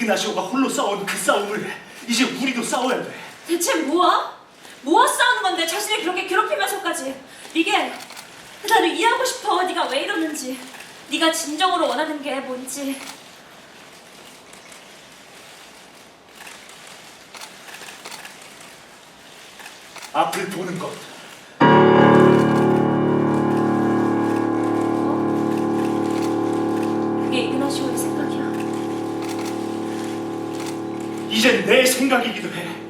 이그나시오가 홀로 싸운 그 싸움을 이제 우리도 싸워야 돼. 대체 뭐야? 뭐가 싸우는 건데 자신을 그렇게 괴롭히면서까지 미겔 나를 이해하고 싶어 네가 왜 이러는지 네가 진정으로 원하는 게 뭔지 앞을 보는 것. 그게 이그나시오의 생각이야 이젠 내 생각이기도 해.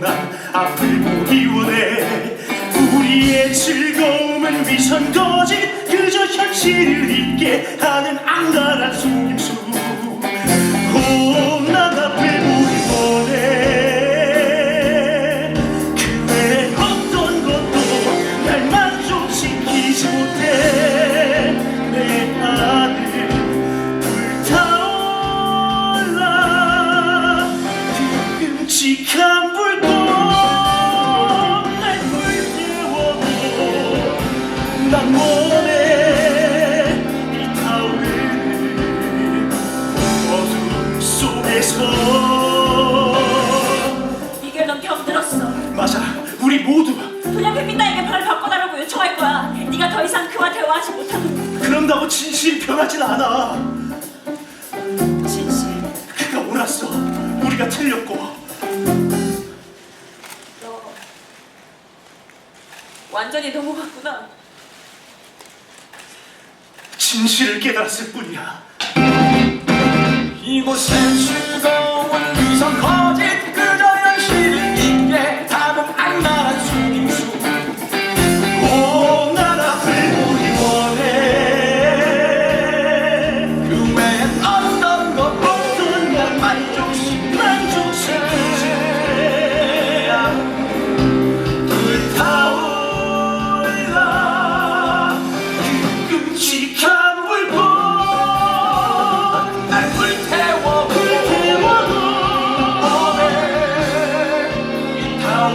난 앞을 보기 원해. 우리의 즐거움은 위선 거짓 그저 현실 난 원해 이 타오르는 어둠 속에서 미겔 넌 병들었어. 맞아 우리 모두. 그냥 햇빛나에게 발을 바꿔달라고 요청할 거야. 네가 더 이상 그와 대화하지 못하도록 그런다고 진실이 변하진 않아. 진실. 그가 옳았어. 우리가 틀렸고. 너 완전히 넘어갔구나 진실을 깨달았을 뿐이야. 이곳엔 수가 날 불태워 불태워 너의 이 타올